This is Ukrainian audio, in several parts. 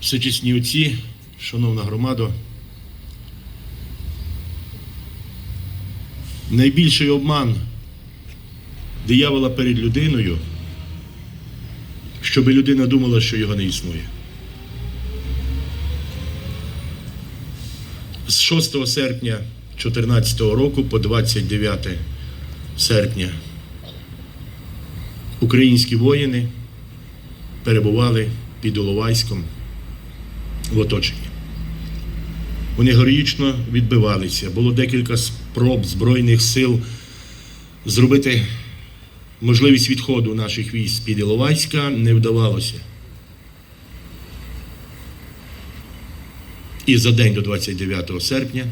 Всечесні отці, шановна громада, найбільший обман диявола перед людиною, щоб людина думала, що його не існує. З 6 серпня 2014 року по 29 серпня українські воїни перебували під Іловайськом в оточенні. Вони героїчно відбивалися. Було декілька спроб Збройних сил зробити можливість відходу наших військ з-під Іловайська не вдавалося. І за день до 29 серпня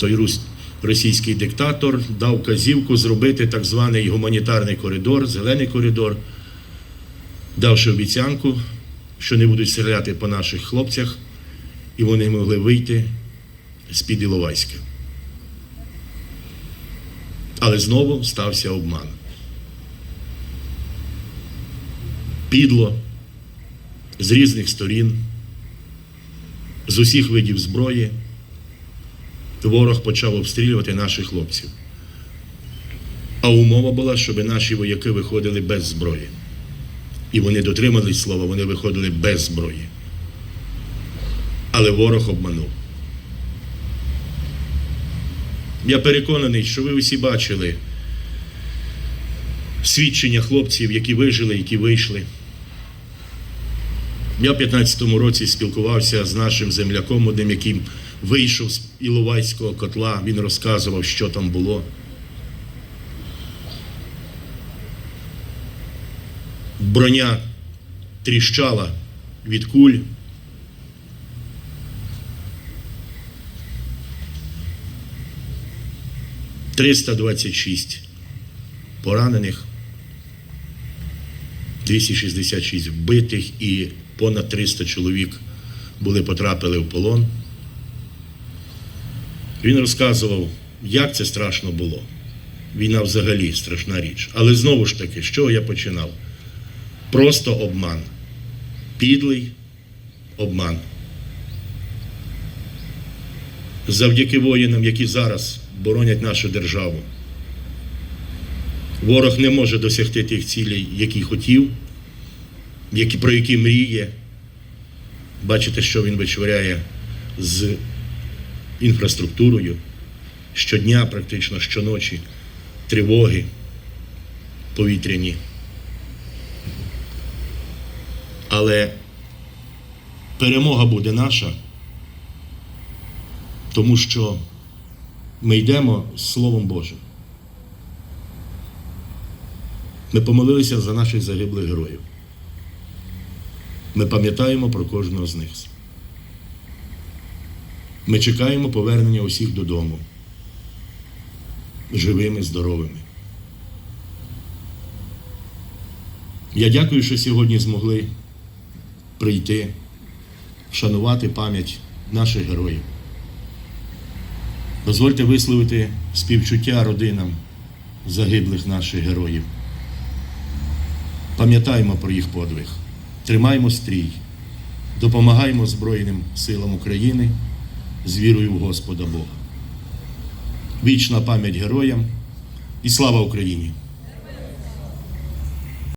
той російський диктатор дав казівку зробити так званий гуманітарний коридор, зелений коридор, давши обіцянку, що не будуть стріляти по наших хлопцях, і вони могли вийти з-під Іловайська. Але знову стався обман. Підло з різних сторін, з усіх видів зброї, ворог почав обстрілювати наших хлопців. А умова була, щоб наші вояки виходили без зброї. І вони дотримались слова, вони виходили без зброї. Але ворог обманув. Я переконаний, що ви усі бачили свідчення хлопців, які вижили, які вийшли. Я в 15-му році спілкувався з нашим земляком, одним, яким вийшов з Іловайського котла. Він розказував, що там було. Броня тріщала від куль. Триста двадцять шість поранених, 266 вбитих і понад 300 чоловік були потрапили в полон. Він розказував, як це страшно було. Війна взагалі страшна річ. Але знову ж таки, з чого я починав? Просто обман. Підлий обман. Завдяки воїнам, які зараз боронять нашу державу. Ворог не може досягти тих цілей, які хотів, які, про які мріє. Бачите, що він вичворяє з інфраструктурою. Щодня, практично щоночі, тривоги повітряні. Але перемога буде наша, тому що ми йдемо з Словом Божим. Ми помолилися за наших загиблих героїв. Ми пам'ятаємо про кожного з них. Ми чекаємо повернення усіх додому. Живими, здоровими. Я дякую, що сьогодні змогли прийти, вшанувати пам'ять наших героїв. Дозвольте висловити співчуття родинам загиблих наших героїв. Пам'ятаємо про їх подвиг, тримаємо стрій, допомагаємо Збройним силам України з вірою в Господа Бога. Вічна пам'ять героям і слава Україні!